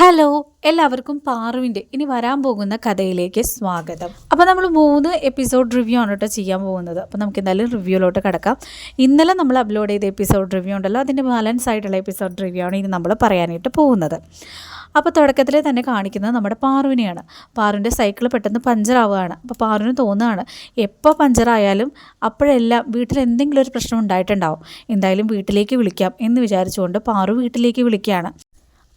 Hello എല്ലാവർക്കും പാറുവിന്റെ ഇനി വരാൻ പോകുന്ന കഥയിലേക്ക് സ്വാഗതം. അപ്പോൾ നമ്മൾ മൂന്ന് എപ്പിസോഡ് റിവ്യൂ ആണ് കേട്ടോ ചെയ്യാൻ പോകുന്നത്. അപ്പോൾ നമുക്ക് എന്തായാലും റിവ്യൂലോട്ട് കിടക്കാം. ഇന്നലെ നമ്മൾ അപ്ലോഡ് ചെയ്ത എപ്പിസോഡ് റിവ്യൂ ഉണ്ടല്ലോ അതിന്റെ ബാലൻസ് ആയിട്ടുള്ള എപ്പിസോഡ് റിവ്യൂ ആണ് ഇനി നമ്മൾ പറയാനായിട്ട് പോകുന്നത്. അപ്പോൾ തുടക്കത്തിൽ തന്നെ കാണിക്കുന്നത് നമ്മുടെ പാറുവിനെയാണ്. പാറുവിന്റെ സൈക്കിൾ പെട്ടെന്ന് പഞ്ചറാവുകയാണ്. അപ്പോൾ പാറുവിന് തോന്നുകയാണ് എപ്പോൾ പഞ്ചറായാലും അപ്പോഴെല്ലാം വീട്ടിൽ എന്തെങ്കിലും ഒരു പ്രശ്നം ഉണ്ടായിട്ടുണ്ടാവും. എന്തായാലും വീട്ടിലേക്ക് വിളിക്കാം എന്ന് വിചാരിച്ചുകൊണ്ട് പാറു വീട്ടിലേക്ക് വിളിക്കുകയാണ്.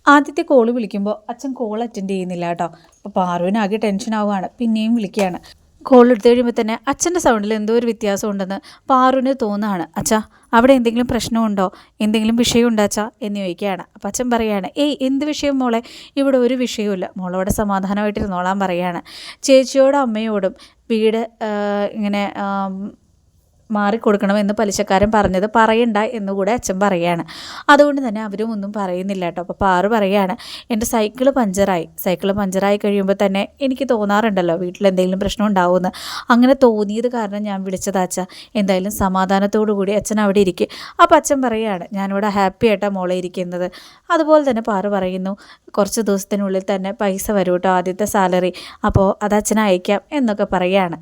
ആദ്യത്തെ കോൾ വിളിക്കുമ്പോൾ അച്ഛൻ കോൾ അറ്റൻഡ് ചെയ്യുന്നില്ല കേട്ടോ. അപ്പോൾ പാറുവിനാകെ ടെൻഷൻ ആവുകയാണ്. പിന്നെയും വിളിക്കുകയാണ്. കോൾ എടുത്തു കഴിയുമ്പോൾ തന്നെ അച്ഛന്റെ സൗണ്ടിൽ എന്തോ ഒരു വ്യത്യാസം ഉണ്ടെന്ന് പാറുവിന് തോന്നുകയാണ്. അച്ഛാ അവിടെ എന്തെങ്കിലും പ്രശ്നമുണ്ടോ? എന്തെങ്കിലും വിഷയമുണ്ടോ അച്ഛാ? എന്ന് ചോദിക്കുകയാണ്. അപ്പം അച്ഛൻ പറയുകയാണ് ഏയ് എന്ത് വിഷയം മോളെ? ഇവിടെ ഒരു വിഷയവുമില്ല. മോളവിടെ സമാധാനമായിട്ടിരുന്നോളാൻ പറയുകയാണ് ചേച്ചിയോടും അമ്മയോടും വീട് ഇങ്ങനെ മാറിക്കൊടുക്കണമെന്ന് പലിശക്കാരൻ പറഞ്ഞത് പറയണ്ട എന്നുകൂടെ അച്ഛൻ പറയാണ് അതുകൊണ്ട് തന്നെ അവരും ഒന്നും പറയുന്നില്ല കേട്ടോ. അപ്പോൾ പാറു പറയാണ് എന്റെ സൈക്കിൾ പഞ്ചറായി. സൈക്കിൾ പഞ്ചറായി കഴിയുമ്പോൾ തന്നെ എനിക്ക് തോന്നാറുണ്ടല്ലോ വീട്ടിൽ എന്തെങ്കിലും പ്രശ്നം ഉണ്ടാവുമെന്ന് അങ്ങനെ തോന്നിയത് കാരണം ഞാൻ വിളിച്ചതാ അച്ഛ. എന്തായാലും സമാധാനത്തോടു കൂടി അച്ഛൻ അവിടെ ഇരിക്കും. അപ്പോൾ അച്ഛൻ പറയുകയാണ് ഞാനിവിടെ ഹാപ്പി ആയിട്ടാണ് മോളെ ഇരിക്കുന്നത്. അതുപോലെ തന്നെ പാറു പറയുന്നു കുറച്ച് ദിവസത്തിനുള്ളിൽ തന്നെ പൈസ വരും കേട്ടോ ആദ്യത്തെ സാലറി. അപ്പോൾ അത് അച്ഛനെ അയക്കാം എന്നൊക്കെ പറയുകയാണ്.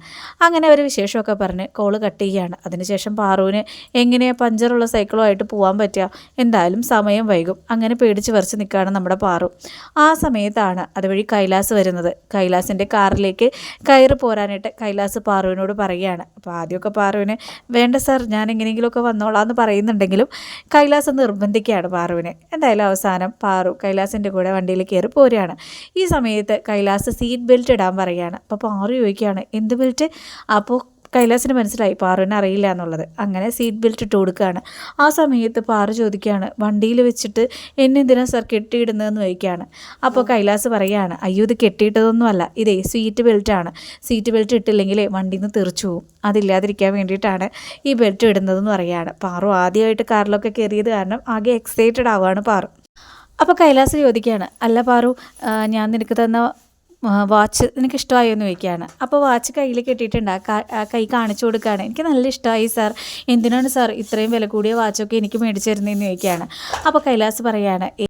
അങ്ങനെ ഒരു വിശേഷമൊക്കെ പറഞ്ഞ് കോൾ കട്ട് ചെയ്യാണ് അതിനുശേഷം പാറുവിന് എങ്ങനെയാ പഞ്ചറുള്ള സൈക്കിളുമായിട്ട് പോകാൻ പറ്റുക? എന്തായാലും സമയം വൈകും. അങ്ങനെ പേടിച്ച് വരച്ച് നിൽക്കുകയാണ് നമ്മുടെ പാറു. ആ സമയത്താണ് അതുവഴി കൈലാസ് വരുന്നത്. കൈലാസിന്റെ കാറിലേക്ക് കയറി പോരാനായിട്ട് കൈലാസ് പാറുവിനോട് പറയുകയാണ്. അപ്പോൾ ആദ്യമൊക്കെ പാറുവിന് വേണ്ട സാർ ഞാൻ എങ്ങനെയെങ്കിലുമൊക്കെ വന്നോളാം എന്ന് പറയുന്നുണ്ടെങ്കിലും കൈലാസ് നിർബന്ധിക്കുകയാണ് പാറുവിന്. എന്തായാലും അവസാനം പാറു കൈലാസിന്റെ കൂടെ വണ്ടിയിൽ കയറി പോരുകയാണ്. ഈ സമയത്ത് കൈലാസ് സീറ്റ് ബെൽറ്റ് ഇടാൻ പറയുകയാണ്. അപ്പോൾ പാറു ചോദിക്കുകയാണ് എന്ത് ബെൽറ്റ് അപ്പോൾ കൈലാസിന് മനസ്സിലായി പാറുവിന് അറിയില്ല എന്നുള്ളത്. അങ്ങനെ സീറ്റ് ബെൽറ്റ് ഇട്ട് കൊടുക്കുകയാണ്. ആ സമയത്ത് പാറു ചോദിക്കുകയാണ് വണ്ടിയിൽ വെച്ചിട്ട് എന്നെ എന്തിനാ സാർ കെട്ടിയിടുന്നതെന്ന് ചോദിക്കുകയാണ്. അപ്പോൾ കൈലാസ് പറയുകയാണ് അയ്യോ ഇത് കെട്ടിയിട്ടതൊന്നുമല്ല. ഇതേ സീറ്റ് ബെൽറ്റാണ് സീറ്റ് ബെൽറ്റ് ഇട്ടില്ലെങ്കിലേ വണ്ടിയിൽ നിന്ന് തെറിച്ചു പോകും അതില്ലാതിരിക്കാൻ വേണ്ടിയിട്ടാണ് ഈ ബെൽറ്റ് ഇടുന്നതെന്ന് പറയുകയാണ് പാറു ആദ്യമായിട്ട് കാറിലൊക്കെ കയറിയത് കാരണം ആകെ എക്സൈറ്റഡ് ആവുകയാണ് പാറു. അപ്പോൾ കൈലാസ് ചോദിക്കുകയാണ് അല്ല പാറു ഞാൻ നിനക്ക് തന്ന വാച്ച് എനിക്ക് ഇഷ്ടമായോ എന്ന് അപ്പോൾ വാച്ച് കയ്യിൽ കെട്ടിയിട്ടുണ്ട്. കൈ കാണിച്ചു കൊടുക്കുകയാണ്. എനിക്ക് നല്ല ഇഷ്ടമായി സാർ എന്തിനാണ് സാർ ഇത്രയും വില കൂടിയ വാച്ചൊക്കെ എനിക്ക് മേടിച്ചു തരുന്നതെന്ന് ചോദിക്കുകയാണ്. അപ്പോൾ കൈലാസ് പറയുകയാണ് "ഏ,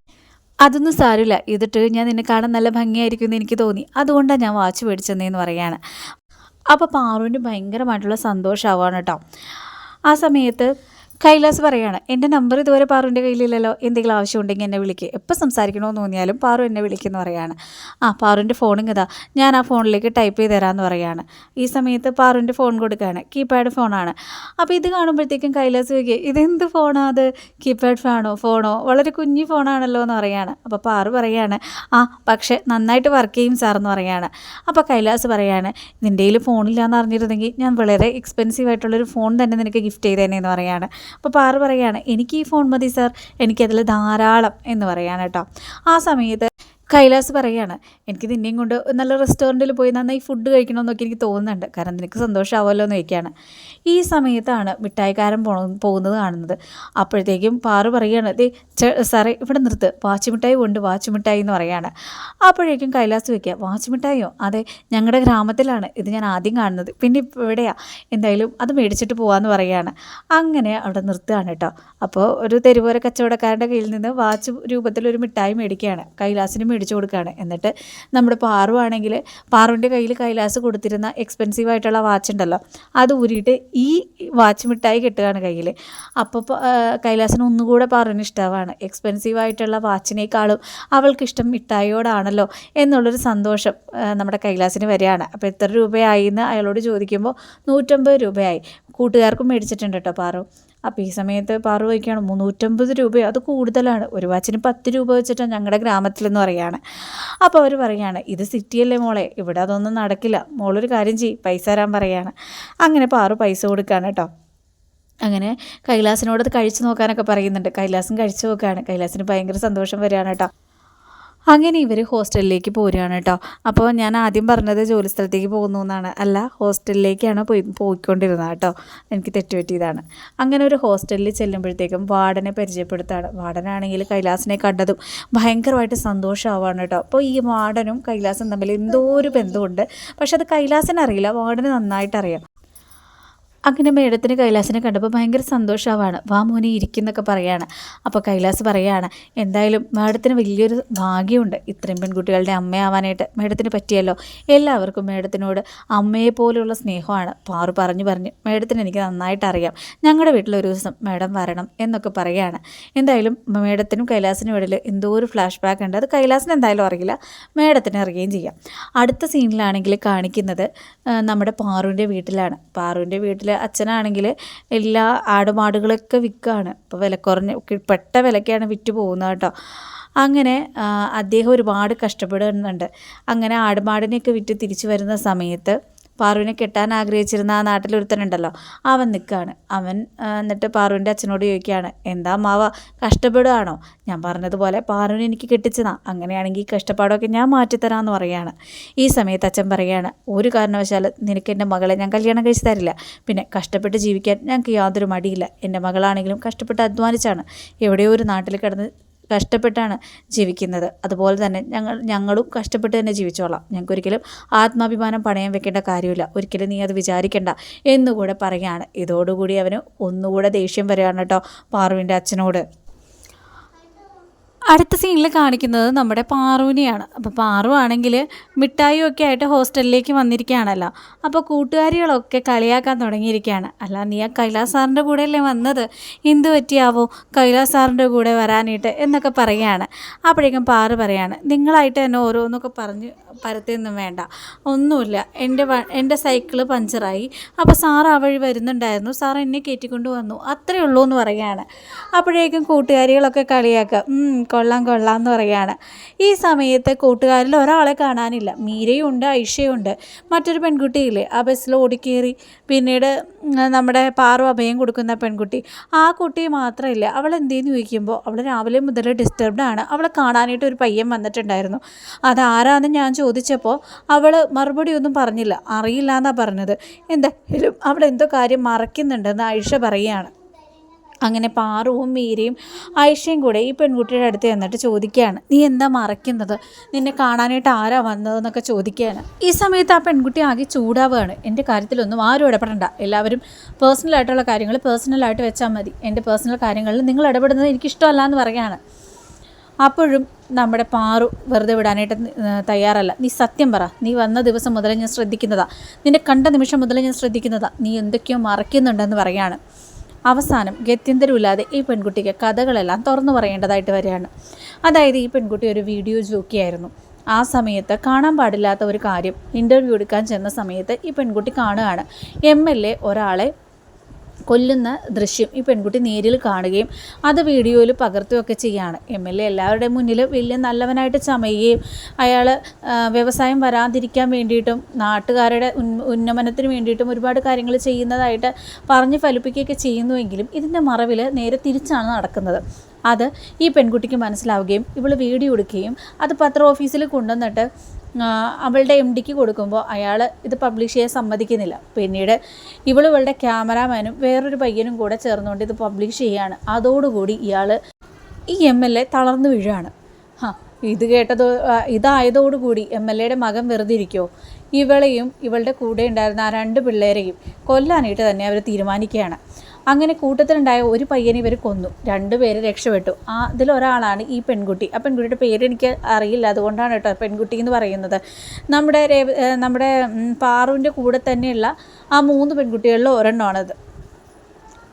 അതൊന്നും സാരമില്ല. ഇതിട്ട് ഞാൻ നിന്നെ കാണാൻ നല്ല ഭംഗിയായിരിക്കും എന്ന് എനിക്ക് തോന്നി. അതുകൊണ്ടാണ് ഞാൻ വാച്ച് മേടിച്ചതെന്ന് പറയുകയാണ് അപ്പോൾ പാറുവിന് ഭയങ്കരമായിട്ടുള്ള സന്തോഷമാവാണ് കേട്ടോ ആ സമയത്ത് കൈലാസ് പറയാണ് എന്റെ നമ്പർ ഇതുവരെ പാറുവിന്റെ കയ്യിലില്ലല്ലോ എന്തെങ്കിലും ആവശ്യമുണ്ടെങ്കിൽ എന്നെ വിളിക്കുക എപ്പോൾ സംസാരിക്കണമെന്ന് തോന്നിയാലും പാറു എന്നെ വിളിക്കുമെന്ന് പറയാണ്. ആ പാറുവിന്റെ ഫോണും ഇതാ. ഞാൻ ആ ഫോണിലേക്ക് ടൈപ്പ് ചെയ്ത് തരാമെന്ന് പറയാണ്. ഈ സമയത്ത് പാറുവിന്റെ ഫോൺ കൊടുക്കുകയാണ്. കീപാഡ് ഫോണാണ്. അപ്പോൾ ഇത് കാണുമ്പോഴത്തേക്കും കൈലാസ് ചോദിക്കുക ഇതെന്ത് ഫോണാ അത്? കീപാഡ് ഫോണോ? ഫോണോ? വളരെ കുഞ്ഞു ഫോണാണല്ലോ എന്ന് പറയാണ്. അപ്പോൾ പാറു പറയാണ് ആ പക്ഷേ നന്നായിട്ട് വർക്ക് ചെയ്യും സാർ എന്ന് പറയാണ്. അപ്പോൾ കൈലാസ് പറയാണ് നിന്റെ കയ്യിൽ ഫോണില്ലാന്ന് അറിഞ്ഞിരുന്നെങ്കിൽ ഞാൻ വളരെ എക്സ്പെൻസീവ് ആയിട്ടുള്ളൊരു ഫോൺ തന്നെ നിനക്ക് ഗിഫ്റ്റ് ചെയ്തേനെ എന്ന് പറയാണ്. അപ്പോൾ പാറ പറയുകയാണ് എനിക്ക് ഈ ഫോൺ മതി സാർ എനിക്കതിൽ ധാരാളം എന്ന് കേട്ടോ. ആ സമയത്ത് കൈലാസ് പറയുകയാണ് എനിക്ക് നിന്നെയും കൊണ്ട് നല്ല റെസ്റ്റോറന്റിൽ പോയി നന്നായി ഫുഡ് കഴിക്കണമെന്നൊക്കെ എനിക്ക് തോന്നുന്നുണ്ട്. കാരണം നിനക്ക് സന്തോഷമാവുമല്ലോ എന്ന് ചോദിക്കുകയാണ് ഈ സമയത്താണ് മിഠായിക്കാരൻ പോ പോകുന്നത് കാണുന്നത്. അപ്പോഴത്തേക്കും പാറു പറയുകയാണ് ദേ സാറേ ഇവിടെ നിർത്ത്. വാച്ച് മിഠായി കൊണ്ട് വാച്ച് മിഠായി എന്ന് പറയുകയാണ് അപ്പോഴേക്കും കൈലാസ് വയ്ക്കുക വാച്ച് മിഠായിയോ അതെ ഞങ്ങളുടെ ഗ്രാമത്തിലാണ്. ഇത് ഞാൻ ആദ്യം കാണുന്നത്. പിന്നെ ഇപ്പോൾ ഇവിടെയാ എന്തായാലും അത് മേടിച്ചിട്ട് പോകാമെന്ന് പറയുകയാണ് അങ്ങനെ അവിടെ നിർത്തുകയാണ് കേട്ടോ. അപ്പോൾ ഒരു തെരുവോര കച്ചവടക്കാരന്റെ കയ്യിൽ നിന്ന് വാച്ച് രൂപത്തിലൊരു മിഠായി മേടിക്കുകയാണ്. കൈലാസിന് മേടിച്ചു കൊടുക്കുകയാണ്. എന്നിട്ട് നമ്മുടെ പാറുവാണെങ്കിൽ പാറുവിന്റെ കയ്യിൽ കൈലാസ് കൊടുത്തിരുന്ന എക്സ്പെൻസീവ് ആയിട്ടുള്ള വാച്ച് ഉണ്ടല്ലോ അത് ഊരിയിട്ട് ഈ വാച്ച് മിഠായി കിട്ടുകയാണ് കയ്യിൽ. അപ്പോൾ കൈലാസിന് ഒന്നുകൂടെ പാറുവിന് ഇഷ്ടമാണ് എക്സ്പെൻസീവ് ആയിട്ടുള്ള വാച്ചിനേക്കാളും അവൾക്കിഷ്ടം മിഠായിയോടാണല്ലോ എന്നുള്ളൊരു സന്തോഷം നമ്മുടെ കൈലാസിന് വരികയാണ്. അപ്പോൾ എത്ര രൂപയായി എന്ന് അയാളോട് ചോദിക്കുമ്പോൾ നൂറ്റമ്പത് രൂപയായി. കൂട്ടുകാർക്കും മേടിച്ചിട്ടുണ്ട് കേട്ടോ പാറു. അപ്പോൾ ഈ സമയത്ത് പാറു വയ്ക്കുകയാണ്. മുന്നൂറ്റമ്പത് രൂപയോ അത് കൂടുതലാണ്. ഒരു വാച്ചിന് പത്ത് രൂപ വെച്ചിട്ടാണ് ഞങ്ങളുടെ ഗ്രാമത്തിലെന്ന് പറയുകയാണ് അപ്പോൾ അവർ പറയുകയാണ് ഇത് സിറ്റിയല്ലേ മോളെ? ഇവിടെ അതൊന്നും നടക്കില്ല. മോളൊരു കാര്യം ചെയ്യ്. പൈസ തരാൻ പറയുകയാണ് അങ്ങനെ പാറു പൈസ കൊടുക്കുകയാണ് കേട്ടോ അങ്ങനെ കൈലാസിനോട് അത് കഴിച്ചു നോക്കാനൊക്കെ പറയുന്നുണ്ട്. കൈലാസും കഴിച്ചു നോക്കുകയാണ് കൈലാസിന് ഭയങ്കര സന്തോഷം വരികയാണ് കേട്ടോ അങ്ങനെ ഇവർ ഹോസ്റ്റലിലേക്ക് പോരുകയാണ് കേട്ടോ. അപ്പോൾ ഞാൻ ആദ്യം പറഞ്ഞത് ജോലി സ്ഥലത്തേക്ക് പോകുന്നു എന്നാണ്. അല്ല ഹോസ്റ്റലിലേക്കാണ് പോയി പോയിക്കൊണ്ടിരുന്നത് കേട്ടോ. എനിക്ക് തെറ്റുപറ്റിയതാണ്. അങ്ങനെ ഒരു ഹോസ്റ്റലിൽ ചെല്ലുമ്പോഴത്തേക്കും വാർഡനെ പരിചയപ്പെടുത്താണ്. വാർഡനാണെങ്കിൽ കൈലാസിനെ കണ്ടതും ഭയങ്കരമായിട്ട് സന്തോഷമാവാണ് കേട്ടോ. അപ്പോൾ ഈ വാർഡനും കൈലാസും തമ്മിൽ എന്തോ ഒരു ബന്ധമുണ്ട്. പക്ഷെ അത് കൈലാസിനറിയില്ല വാർഡന് നന്നായിട്ട് അറിയാം അങ്ങനെ മേഡത്തിന് കൈലാസിനെ കണ്ടപ്പോൾ ഭയങ്കര സന്തോഷമാവാണ് വാ മോനെ ഇരിക്കുന്നൊക്കെ പറയാണ്. അപ്പോൾ കൈലാസ് പറയാണ് എന്തായാലും മേഡത്തിന് വലിയൊരു ഭാഗ്യമുണ്ട്. ഇത്രയും പെൺകുട്ടികളുടെ അമ്മയാവാനായിട്ട് മേഡത്തിന് പറ്റിയല്ലോ. എല്ലാവർക്കും മേഡത്തിനോട് അമ്മയെ പോലെയുള്ള സ്നേഹമാണ്. പാറു പറഞ്ഞു പറഞ്ഞു മേഡത്തിന് എനിക്ക് നന്നായിട്ട് അറിയാം. ഞങ്ങളുടെ വീട്ടിൽ ഒരു ദിവസം മേഡം വരണം എന്നൊക്കെ പറയാണ്. എന്തായാലും മേഡത്തിനും കൈലാസിനും ഇടയിൽ എന്തോ ഒരു ഫ്ലാഷ് ബാക്ക് ഉണ്ട്. അത് കൈലാസിന് എന്തായാലും അറിയില്ല. മേഡത്തിന് അറിയുകയും ചെയ്യാം. അടുത്ത സീനിലാണെങ്കിൽ കാണിക്കുന്നത് നമ്മുടെ പാറുവിന്റെ വീട്ടിലാണ്. പാറുവിന്റെ വീട്ടിൽ അച്ഛനാണെങ്കിൽ എല്ലാ ആടുമാടുകളൊക്കെ വിൽക്കുകയാണ്. ഇപ്പോൾ വില കുറഞ്ഞ പെട്ട വിലക്കാണ് വിറ്റ് പോകുന്നത് കേട്ടോ. അങ്ങനെ അദ്ദേഹം ഒരുപാട് കഷ്ടപ്പെടുന്നുണ്ട്. അങ്ങനെ ആടുമാടിനെയൊക്കെ വിറ്റ് തിരിച്ചു വരുന്ന സമയത്ത് പാറുവിനെ കെട്ടാൻ ആഗ്രഹിച്ചിരുന്ന ആ നാട്ടിലൊരുത്തനുണ്ടല്ലോ. അവൻ നിൽക്കുകയാണ് അവൻ എന്നിട്ട് പാറുവിന്റെ അച്ഛനോട് ചോദിക്കുകയാണ് എന്താ മാവ കഷ്ടപ്പെടുകയാണോ ഞാൻ പറഞ്ഞതുപോലെ പാറുവിനെ എനിക്ക് കെട്ടിച്ചതാ. അങ്ങനെയാണെങ്കിൽ കഷ്ടപ്പാടൊക്കെ ഞാൻ മാറ്റിത്തരാമെന്ന് പറയുകയാണ് ഈ സമയത്ത് അച്ഛൻ പറയുകയാണ് ഒരു കാരണവശാൽ നിനക്ക് എന്റെ മകളെ ഞാൻ കല്യാണം കഴിച്ച് തരില്ല. പിന്നെ കഷ്ടപ്പെട്ട് ജീവിക്കാൻ ഞങ്ങൾക്ക് യാതൊരു മടിയില്ല. എന്റെ മകളാണെങ്കിലും കഷ്ടപ്പെട്ട് അധ്വാനിച്ചാണ്. എവിടെയോ ഒരു നാട്ടിൽ കിടന്ന് കഷ്ടപ്പെട്ടാണ് ജീവിക്കുന്നത്. അതുപോലെ തന്നെ ഞങ്ങൾ ഞങ്ങളും കഷ്ടപ്പെട്ട് തന്നെ ജീവിച്ചോളാം. ഞങ്ങൾക്കൊരിക്കലും ആത്മാഭിമാനം പണയം വെക്കേണ്ട കാര്യമില്ല. ഒരിക്കലും നീ അത് വിചാരിക്കണ്ട എന്നുകൂടെ പറയുകയാണ്. ഇതോടുകൂടി അവന് ഒന്നുകൂടെ ദേഷ്യം വരികയാണ് കേട്ടോ പാറുവിന്റെ അച്ഛനോട്. അടുത്ത സീനിൽ കാണിക്കുന്നത് നമ്മുടെ പാറുവിനെയാണ്. അപ്പോൾ പാറു ആണെങ്കിൽ മിഠായിയും ഒക്കെ ആയിട്ട് ഹോസ്റ്റലിലേക്ക് വന്നിരിക്കുകയാണല്ലോ. അപ്പോൾ കൂട്ടുകാരികളൊക്കെ കളിയാക്കാൻ തുടങ്ങിയിരിക്കുകയാണ്. അല്ല നീ ആ കൈലാസ് സാറിന്റെ കൂടെയല്ലേ വന്നത്? എന്ത് പറ്റിയാവോ കൈലാസ് സാറിന്റെ കൂടെ വരാനായിട്ട് എന്നൊക്കെ പറയുകയാണ്. അപ്പോഴേക്കും പാറു പറയാണ് നിങ്ങളായിട്ട് തന്നെ ഓരോന്നൊക്കെ പറഞ്ഞ് പരത്തിയൊന്നും വേണ്ട. ഒന്നുമില്ല. എന്റെ എന്റെ സൈക്കിൾ പഞ്ചറായി. അപ്പോൾ സാർ ആ വഴി വരുന്നുണ്ടായിരുന്നു. സാർ എന്നെ കയറ്റിക്കൊണ്ട് വന്നു. അത്രയേ ഉള്ളൂ എന്ന് പറയുകയാണ്. അപ്പോഴേക്കും കൂട്ടുകാരികളൊക്കെ കളിയാക്കുക. "ഉം, കൊള്ളാം കൊള്ളാം എന്ന് പറയുകയാണ്. ഈ സമയത്ത് കൂട്ടുകാരിൽ ഒരാളെ കാണാനില്ല. മീരയുണ്ട് ഐഷയുണ്ട്. മറ്റൊരു പെൺകുട്ടിയില്ലേ ആ ബസ്സിൽ ഓടിക്കേറി പിന്നീട് നമ്മുടെ പാറു അഭയം കൊടുക്കുന്ന പെൺകുട്ടി. ആ കുട്ടി മാത്രമില്ല. അവൾ എന്തേന്ന് ചോദിക്കുമ്പോൾ അവൾ രാവിലെ മുതൽ ഡിസ്റ്റർബ്ഡ് ആണ്. അവളെ കാണാനായിട്ട് ഒരു പയ്യൻ വന്നിട്ടുണ്ടായിരുന്നു. അതാരാന്ന് ഞാൻ ചോദിച്ചപ്പോൾ അവൾ മറുപടി ഒന്നും പറഞ്ഞില്ല. അറിയില്ല എന്നാണ് പറഞ്ഞത്. എന്തായാലും അവൾ എന്തോ കാര്യം മറക്കുന്നുണ്ടെന്ന് ഐഷ പറയുകയാണ്. അങ്ങനെ പാറുവും മീരയും ഐഷയും കൂടെ ഈ പെൺകുട്ടിയുടെ അടുത്ത് ചെന്നിട്ട് ചോദിക്കുകയാണ് നീ എന്താ മറയ്ക്കുന്നത്? നിന്നെ കാണാനായിട്ട് ആരാ വന്നതെന്നൊക്കെ ചോദിക്കുകയാണ്. ഈ സമയത്ത് ആ പെൺകുട്ടി ആകെ ചൂടാവുകയാണ്. എന്റെ കാര്യത്തിലൊന്നും ആരും ഇടപെടണ്ട. എല്ലാവരും പേഴ്സണലായിട്ടുള്ള കാര്യങ്ങൾ പേഴ്സണലായിട്ട് വെച്ചാൽ മതി. എന്റെ പേഴ്സണൽ കാര്യങ്ങളിൽ നിങ്ങൾ ഇടപെടുന്നത് എനിക്കിഷ്ടമല്ല എന്ന് പറയുകയാണ്. അപ്പോഴും നമ്മുടെ പാറു വെറുതെ വിടാനായിട്ട് തയ്യാറല്ല. നീ സത്യം പറ. നീ വന്ന ദിവസം മുതലേ ഞാൻ ശ്രദ്ധിക്കുന്നതാ. നിന്നെ കണ്ട നിമിഷം മുതലേ ഞാൻ ശ്രദ്ധിക്കുന്നതാ. നീ എന്തൊക്കെയോ മറയ്ക്കുന്നുണ്ടെന്ന് പറയാണ് അവസാനം ഗത്യന്തരമില്ലാതെ ഈ പെൺകുട്ടിക്ക് കഥകളെല്ലാം തുറന്നു പറയേണ്ടതായിട്ട് വരികയാണ്. അതായത് ഈ പെൺകുട്ടി ഒരു വീഡിയോ ജോക്കിയായിരുന്നു ആ സമയത്ത് കാണാൻ പാടില്ലാത്ത ഒരു കാര്യം ഇന്റർവ്യൂ എടുക്കാൻ ചെന്ന സമയത്ത് ഈ പെൺകുട്ടി കാണുകയാണ്. എം എൽ എ ഒരാളെ കൊല്ലുന്ന ദൃശ്യം ഈ പെൺകുട്ടി നേരിൽ കാണുകയും അത് വീഡിയോയിൽ പകർത്തുകയൊക്കെ ചെയ്യുകയാണ് എം എൽ എ എല്ലാവരുടെയും മുന്നിൽ വലിയ നല്ലവനായിട്ട് ചമയുകയും അയാൾ വ്യവസായം വരാതിരിക്കാൻ വേണ്ടിയിട്ടും നാട്ടുകാരുടെ ഉന്നമനത്തിന് വേണ്ടിയിട്ടും ഒരുപാട് കാര്യങ്ങൾ ചെയ്യുന്നതായിട്ട് പറഞ്ഞ് ഫലിപ്പിക്കുകയൊക്കെ ചെയ്യുന്നുവെങ്കിലും ഇതിന്റെ മറവിൽ നേരെ തിരിച്ചാണ് നടക്കുന്നത്. അത് ഈ പെൺകുട്ടിക്ക് മനസ്സിലാവുകയും ഇവൾ വീഡിയോ എടുക്കുകയും അത് പത്ര ഓഫീസിൽ കൊണ്ടുവന്നിട്ട് അവളുടെ എം ഡിക്ക് കൊടുക്കുമ്പോൾ അയാൾ ഇത് പബ്ലിഷ് ചെയ്യാൻ സമ്മതിക്കുന്നില്ല. പിന്നീട് ഇവൾ ഇവളുടെ ക്യാമറാമാനും വേറൊരു പയ്യനും കൂടെ ചേർന്നുകൊണ്ട് ഇത് പബ്ലിഷ് ചെയ്യുകയാണ് അതോടുകൂടി ഇയാൾ ഈ എം എൽ എ തളർന്നു വീഴുകയാണ് ഹാ ഇത് കേട്ടത് ഇതായതോടുകൂടി എം എൽ എയുടെ മകൻ വെറുതെ ഇരിക്കുമോ ഇവളെയും ഇവളുടെ കൂടെ ഉണ്ടായിരുന്ന ആ രണ്ട് പിള്ളേരെയും കൊല്ലാനായിട്ട് തന്നെ അവർ തീരുമാനിക്കുകയാണ്. അങ്ങനെ കൂട്ടത്തിലുണ്ടായ ഒരു പയ്യനെ ഇവർ കൊന്നു. രണ്ടുപേര് രക്ഷപ്പെട്ടു. ആ ഇതിലൊരാളാണ് ഈ പെൺകുട്ടി. ആ പെൺകുട്ടിയുടെ പേര് എനിക്ക് അറിയില്ല. അതുകൊണ്ടാണ് കേട്ടോ പെൺകുട്ടി എന്ന് പറയുന്നത്. നമ്മുടെ നമ്മുടെ പാറുവിന്റെ കൂടെ തന്നെയുള്ള ആ മൂന്ന് പെൺകുട്ടികളിൽ ഒരെണ്ണമാണത്.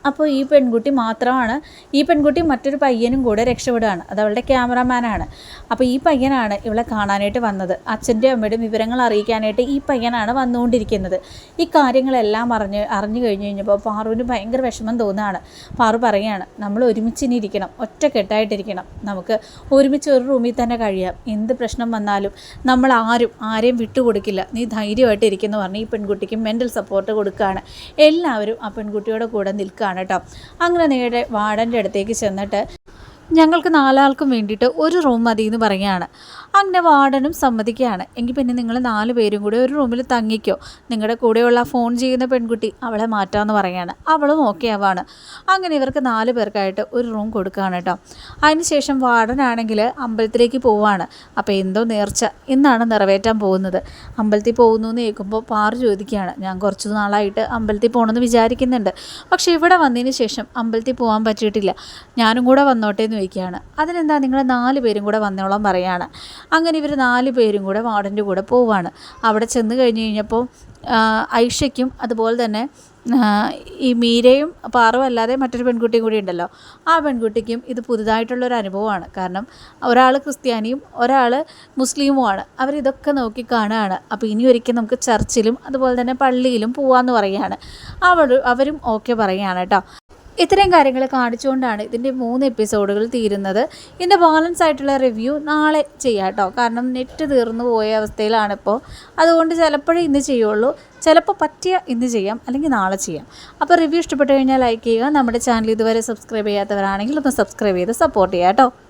അപ്പോൾ ഈ പെൺകുട്ടി മാത്രമാണ് ഈ പെൺകുട്ടി മറ്റൊരു പയ്യനും കൂടെ രക്ഷപ്പെടുകയാണ്. അത് അവളുടെ ക്യാമറാമാനാണ്. അപ്പോൾ ഈ പയ്യനാണ് ഇവളെ കാണാനായിട്ട് വന്നത്. അച്ഛന്റെ അമ്മയുടെയും വിവരങ്ങൾ അറിയിക്കാനായിട്ട് ഈ പയ്യനാണ് വന്നുകൊണ്ടിരിക്കുന്നത്. ഈ കാര്യങ്ങളെല്ലാം അറിഞ്ഞ് അറിഞ്ഞു കഴിഞ്ഞ് കഴിഞ്ഞപ്പോൾ പാറുവിന് ഭയങ്കര വിഷമം തോന്നുകയാണ്. പാറു പറയുകയാണ് നമ്മൾ ഒരുമിച്ച് ഇനി ഇരിക്കണം. ഒറ്റക്കെട്ടായിട്ടിരിക്കണം നമുക്ക് ഒരുമിച്ച് ഒരു റൂമിൽ തന്നെ കഴിയാം. എന്ത് പ്രശ്നം വന്നാലും നമ്മൾ ആരും ആരെയും വിട്ടുകൊടുക്കില്ല. നീ ധൈര്യമായിട്ട് ഇരിക്കുന്നു പറഞ്ഞ് ഈ പെൺകുട്ടിക്ക് മെന്റൽ സപ്പോർട്ട് കൊടുക്കുകയാണ്. എല്ലാവരും ആ പെൺകുട്ടിയുടെ കൂടെ നിൽക്കുകയാണ്. കേട്ടോ. അങ്ങനെ നേരെ വാർഡന്റെ അടുത്തേക്ക് ചെന്നിട്ട് ഞങ്ങൾക്ക് നാലാൾക്കും വേണ്ടിയിട്ട് ഒരു റൂം മതി എന്ന് പറയുകയാണ്. അങ്ങനെ വാർഡനും സമ്മതിക്കുകയാണ്. എങ്കിൽ പിന്നെ നിങ്ങൾ നാല് പേരും കൂടി ഒരു റൂമിൽ തങ്ങിക്കോ. നിങ്ങളുടെ കൂടെയുള്ള ഫോൺ ചെയ്യുന്ന പെൺകുട്ടി അവളെ മാറ്റാമെന്ന് പറയുകയാണ് അവളും ഓക്കെ ആവാണ്. അങ്ങനെ ഇവർക്ക് നാല് പേർക്കായിട്ട് ഒരു റൂം കൊടുക്കുകയാണ് കേട്ടോ. അതിനുശേഷം വാർഡനാണെങ്കിൽ അമ്പലത്തിലേക്ക് പോവാണ്. അപ്പോൾ എന്തോ നേർച്ച ഇന്നാണ് നിറവേറ്റാൻ പോകുന്നത്. അമ്പലത്തിൽ പോകുന്നു എന്ന് കേൾക്കുമ്പോൾ പാറു ചോദിക്കുകയാണ്. ഞാൻ കുറച്ച് നാളായിട്ട് അമ്പലത്തിൽ പോകണമെന്ന് വിചാരിക്കുന്നുണ്ട്. പക്ഷേ ഇവിടെ വന്നതിന് ശേഷം അമ്പലത്തിൽ പോകാൻ പറ്റിയിട്ടില്ല. ഞാനും കൂടെ വന്നോട്ടെ എന്ന് ചോദിക്കുകയാണ്. അതിനെന്താ നിങ്ങൾ നാല് പേരും കൂടെ വന്നോളാം പറയാണ്. അങ്ങനെ ഇവർ നാല് പേരും കൂടെ വാർഡന്റെ കൂടെ പോവാണ്. അവിടെ ചെന്ന് കഴിഞ്ഞ് കഴിഞ്ഞപ്പോൾ ഐഷയ്ക്കും അതുപോലെ തന്നെ ഈ മീരയും പാറും അല്ലാതെ മറ്റൊരു പെൺകുട്ടിയും കൂടി ഉണ്ടല്ലോ. ആ പെൺകുട്ടിക്കും ഇത് പുതുതായിട്ടുള്ളൊരു അനുഭവമാണ്. കാരണം ഒരാൾ ക്രിസ്ത്യാനിയും ഒരാൾ മുസ്ലിമുമാണ്. അവരിതൊക്കെ നോക്കി കാണുകയാണ് അപ്പോൾ ഇനി ഒരിക്കൽ നമുക്ക് ചർച്ചിലും അതുപോലെ തന്നെ പള്ളിയിലും പോവാമെന്ന് പറയുകയാണ്. അവർ അവരും ഓക്കെ പറയുകയാണ് കേട്ടോ. ഇത്രയും കാര്യങ്ങൾ കാണിച്ചുകൊണ്ടാണ് ഇതിന്റെ മൂന്ന് എപ്പിസോഡുകൾ തീരുന്നത്. ഇതിന്റെ ബാലൻസ് ആയിട്ടുള്ള റിവ്യൂ നാളെ ചെയ്യാം കേട്ടോ. കാരണം നെറ്റ് തീർന്നു പോയ അവസ്ഥയിലാണിപ്പോൾ അതുകൊണ്ട് ചിലപ്പോഴേ ഇന്ന് ചെയ്യുള്ളൂ. ചിലപ്പോൾ പറ്റിയ ഇന്ന് ചെയ്യാം അല്ലെങ്കിൽ നാളെ ചെയ്യാം. അപ്പോൾ റിവ്യൂ ഇഷ്ടപ്പെട്ട് കഴിഞ്ഞാൽ ലൈക്ക് ചെയ്യുക. നമ്മുടെ ചാനൽ ഇതുവരെ സബ്സ്ക്രൈബ് ചെയ്യാത്തവരാണെങ്കിൽ ഒന്ന് സബ്സ്ക്രൈബ് ചെയ്ത് സപ്പോർട്ട് ചെയ്യാം കേട്ടോ.